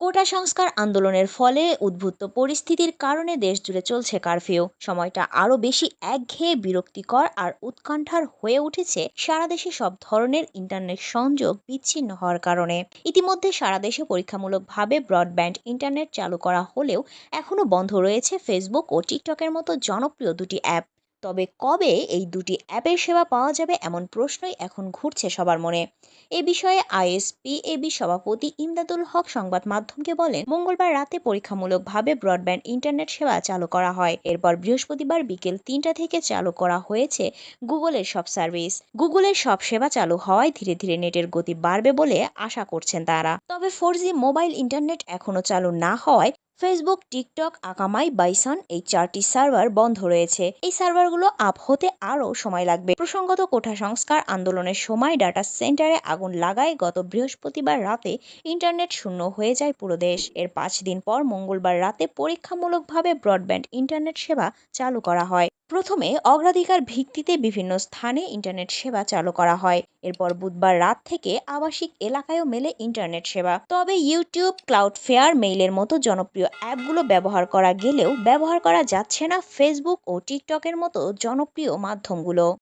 কোটা সংস্কার আন্দোলনের ফলে উদ্ভূত পরিস্থিতির কারণে দেশজুড়ে চলছে কারফিউ। সময়টা আরও বেশি একঘেয়ে বিরক্তিকর আর উৎকণ্ঠার হয়ে উঠেছে সারা দেশে সব ধরনের ইন্টারনেট সংযোগ বিচ্ছিন্ন হওয়ার কারণে। ইতিমধ্যে সারা দেশে পরীক্ষামূলকভাবে ব্রডব্যান্ড ইন্টারনেট চালু করা হলেও এখনও বন্ধ রয়েছে ফেসবুক ও টিকটকের মতো জনপ্রিয় দুটি অ্যাপ। তবে কবে এই দুটি অ্যাপের সেবা পাওয়া যাবে এমন প্রশ্নই এখন ঘুরছে সবার মনে। এ বিষয়ে আইএসপিএবি সভাপতি ইমদাদুল হক সংবাদ মাধ্যমকে বলেন, মঙ্গলবার রাতে পরীক্ষামূলকভাবে ব্রডব্যান্ড ইন্টারনেট সেবা চালু করা হয়। এরপর বৃহস্পতিবার বিকেল তিনটা থেকে চালু করা হয়েছে গুগলের সব সার্ভিস। গুগলের সব সেবা চালু হওয়ায় ধীরে ধীরে নেটের গতি বাড়বে বলে আশা করছেন তারা। তবে ফোর মোবাইল ইন্টারনেট এখনও চালু না হওয়ায় ফেসবুক টিকটক আকামাই বাইসন এই চারটি সার্ভার বন্ধ রয়েছে। এই সার্ভারগুলো আপ হতে আরও সময় লাগবে। প্রসঙ্গত কোঠা সংস্কার আন্দোলনের সময় ডাটা সেন্টারে আগুন লাগায়। গত বৃহস্পতিবার রাতে ইন্টারনেট শূন্য হয়ে যায় পুরো দেশ। এর পাঁচ দিন পর মঙ্গলবার রাতে পরীক্ষামূলকভাবে ব্রডব্যান্ড ইন্টারনেট সেবা চালু করা হয়। প্রথমে অগ্রাধিকার ভিত্তিতে বিভিন্ন স্থানে ইন্টারনেট সেবা চালু করা হয়। এরপর বুধবার রাত থেকে আবাসিক এলাকায়ও মেলে ইন্টারনেট সেবা। তবে ইউটিউব ক্লাউড ফেয়ার মেইলের মতো জনপ্রিয় অ্যাপগুলো ব্যবহার করা গেলেও ব্যবহার করা যাচ্ছে না ফেসবুক ও টিকটকের মতো জনপ্রিয় মাধ্যমগুলো।